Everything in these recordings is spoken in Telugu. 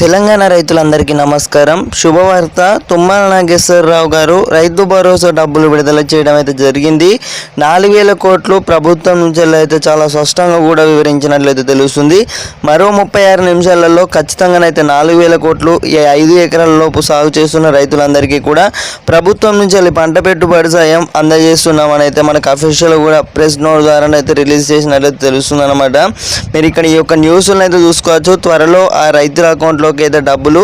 తెలంగాణ రైతులందరికీ నమస్కారం. శుభవార్త. తుమ్మల నాగేశ్వరరావు గారు రైతు భరోసా డబ్బులు విడుదల చేయడం అయితే జరిగింది. నాలుగు వేల కోట్లు ప్రభుత్వం నుంచి అయితే చాలా స్పష్టంగా కూడా వివరించినట్లయితే తెలుస్తుంది. మరో ముప్పై ఆరు నిమిషాలలో ఖచ్చితంగానైతే నాలుగు వేల కోట్లు ఈ ఐదు ఎకరాల లోపు సాగు చేస్తున్న రైతులందరికీ కూడా ప్రభుత్వం నుంచి వెళ్ళి పంట పెట్టుబడి సాయం అందజేస్తున్నామని అయితే మనకు అఫీషియల్ కూడా ప్రెస్ నోట్ ద్వారా అయితే రిలీజ్ చేసినట్లయితే తెలుస్తుంది అనమాట మీరు ఇక్కడ ఈ యొక్క న్యూస్లను అయితే చూసుకోవచ్చు. త్వరలో ఆ రైతుల అకౌంట్లో అకౌంట్లోకి అయితే డబ్బులు.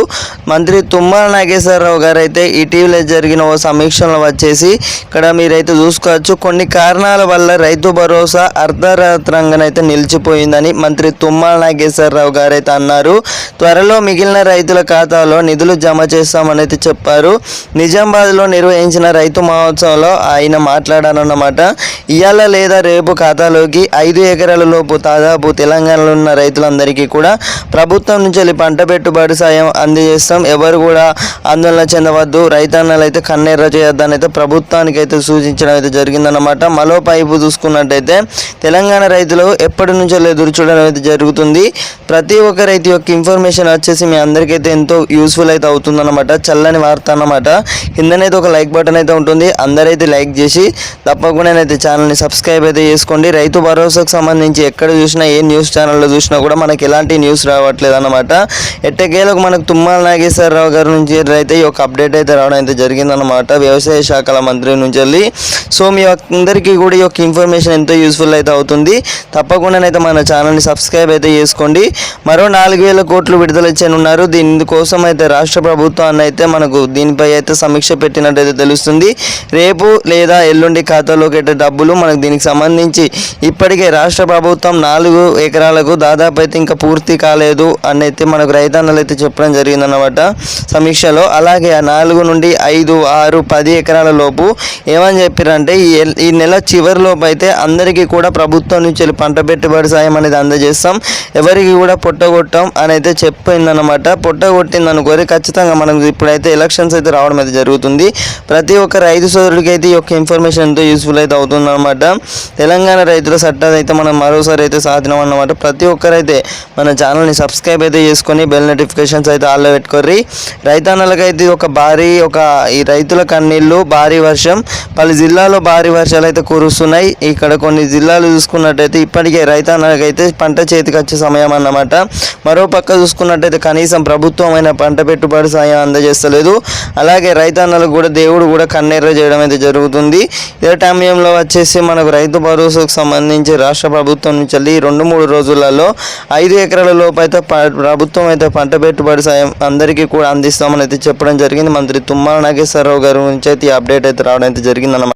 మంత్రి తుమ్మల నాగేశ్వరరావు గారు అయితే ఇటీవల జరిగిన ఓ సమీక్షలో వచ్చేసి ఇక్కడ మీరైతే చూసుకోవచ్చు. కొన్ని కారణాల వల్ల రైతు భరోసా అర్ధరాత్రంగానైతే నిలిచిపోయిందని మంత్రి తుమ్మల నాగేశ్వరరావు గారు అయితే అన్నారు. త్వరలో మిగిలిన రైతుల ఖాతాలో నిధులు జమ చేస్తామని అయితే చెప్పారు. నిజామాబాద్లో నిర్వహించిన రైతు మహోత్సవంలో ఆయన మాట్లాడారన్నమాట. ఇవాళ లేదా రేపు ఖాతాలోకి ఐదు ఎకరాల లోపు దాదాపు తెలంగాణలో ఉన్న రైతులందరికీ కూడా ప్రభుత్వం నుంచి వెళ్ళి పంట పెట్టుబడి సాయం అందజేస్తాం ఎవరు కూడా ఆందోళన చెందవద్దు. రైతన్నలు అయితే కన్నెర్ర చేయొద్దని అయితే ప్రభుత్వానికి అయితే సూచించడం అయితే జరిగిందన్నమాట. మరో పైపు చూసుకున్నట్టయితే తెలంగాణ రైతులు ఎప్పటి నుంచో ఎదురు చూడడం అయితే జరుగుతుంది. ప్రతి ఒక్క రైతు యొక్క ఇన్ఫర్మేషన్ వచ్చేసి మీ అందరికైతే ఎంతో యూస్ఫుల్ అయితే అవుతుందన్నమాట. చల్లని వార్త అన్నమాట. కిందనైతే ఒక లైక్ బటన్ అయితే ఉంటుంది. అందరైతే లైక్ చేసి తప్పకుండా అయితే ఛానల్ని సబ్స్క్రైబ్ అయితే చేసుకోండి. రైతు భరోసాకు సంబంధించి ఎక్కడ చూసినా ఏ న్యూస్ ఛానల్లో చూసినా కూడా మనకి ఎలాంటి న్యూస్ రావట్లేదు అనమాట ఎట్టకేలకు మనకు తుమ్మల నాగేశ్వరరావు గారి నుంచి అయితే ఈ యొక్క అప్డేట్ అయితే రావడం అయితే జరిగిందనమాట వ్యవసాయ శాఖల మంత్రి నుంచి వెళ్ళి సో మీ అందరికీ కూడా ఈ యొక్క ఇన్ఫర్మేషన్ ఎంతో యూస్ఫుల్ అయితే అవుతుంది. తప్పకుండానైతే మన ఛానల్ని సబ్స్క్రైబ్ అయితే చేసుకోండి. మరో నాలుగు వేల కోట్లు విడుదల చేయనున్నారు. దీనికోసం అయితే రాష్ట్ర ప్రభుత్వాన్ని అయితే మనకు దీనిపై అయితే సమీక్ష పెట్టినట్టయితే తెలుస్తుంది. రేపు లేదా ఎల్లుండి ఖాతాలోకి అయితే డబ్బులు మనకు దీనికి సంబంధించి ఇప్పటికే రాష్ట్ర ప్రభుత్వం నాలుగు ఎకరాలకు దాదాపు అయితే ఇంకా పూర్తి కాలేదు అని అయితే మనకు రైతన్నలు అయితే చెప్పడం జరిగిందన్నమాట. సమీక్షలో అలాగే నాలుగు నుండి ఐదు ఆరు పది ఎకరాల లోపు ఏమని చెప్పారంటే ఈ ఈ నెల చివరిలోపు అయితే అందరికీ కూడా ప్రభుత్వం నుంచి పంట పెట్టుబడి సాయం అనేది అందజేస్తాం. ఎవరికి కూడా పొట్టగొట్టాం అని అయితే చెప్పిందన్నమాట పొట్టగొట్టింది అనుకోరి ఖచ్చితంగా మనకు ఇప్పుడైతే ఎలక్షన్స్ అయితే రావడం అయితే జరుగుతుంది. ప్రతి ఒక్క రైతు సోదరుడికి అయితే ఈ యొక్క ఇన్ఫర్మేషన్ ఎంతో యూస్ఫుల్ అయితే అవుతుందన్నమాట. తెలంగాణ రైతుల చట్టాలు అయితే మనం మరోసారి అయితే సాధినాం అన్నమాట ప్రతి ఒక్కరైతే మన ఛానల్ని సబ్స్క్రైబ్ అయితే చేసుకొని బెల్ నోటిఫికేషన్స్ అయితే ఆల్లో పెట్టుకోర్రి. రైతన్నలకైతే ఒక భారీ ఒక ఈ రైతుల కన్నీళ్ళు భారీ వర్షం. పలు జిల్లాలో భారీ వర్షాలు అయితే కురుస్తున్నాయి. ఇక్కడ కొన్ని జిల్లాలు చూసుకున్నట్టయితే ఇప్పటికే రైతన్నలకైతే పంట చేతికి వచ్చే సమయం అన్నమాట. మరో పక్క చూసుకున్నట్టయితే కనీసం ప్రభుత్వమైన పంట పెట్టుబడి సాయం అందజేస్తలేదు. అలాగే రైతన్నలకు కూడా దేవుడు కూడా కన్నెర్ర చేయడం అయితే జరుగుతుంది. ఇదే టైంలో వచ్చేసి మనకు రైతు భరోసాకు సంబంధించి రాష్ట్ర ప్రభుత్వం నుంచి రెండు మూడు రోజులలో ఐదు ఎకరాల లోపు అయితే ప- ప్రభుత్వం అయితే పంట పెట్టుబడి సాయం అందరికీ కూడా అందిస్తామని అయితే చెప్పడం జరిగింది. మంత్రి తుమ్మల నాగేశ్వరరావు గారి నుంచి అయితే ఈ అప్డేట్ అయితే రావడం అయితే జరిగిందన్నమాట.